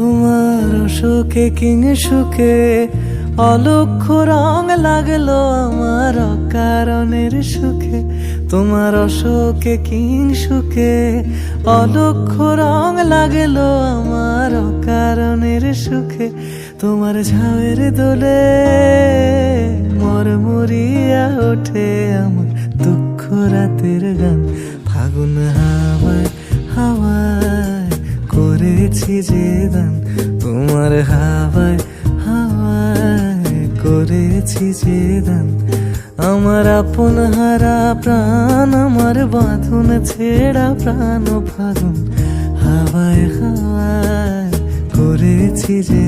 তোমার সুখে কিং সুখে অলক্ষ রং লাগল আমার অকারণের সুখে। তোমার অশোকে কিং সুখে অলক্ষ রং লাগল আমার অকারণের সুখে। তোমার ঝাউয়ের দোলে মরমরিয়া ওঠে আমার দুঃখ রাতের গান। ফাগুন হাওয়ায় করেছি যে তোমার হাওয়ায় হাওয়ায় করেছি যে আমার আপন হারা প্রাণ, আমার বাঁধন ছেড়া প্রাণ ফাগুন। হাওয়ায় হাওয়ায় করেছি যে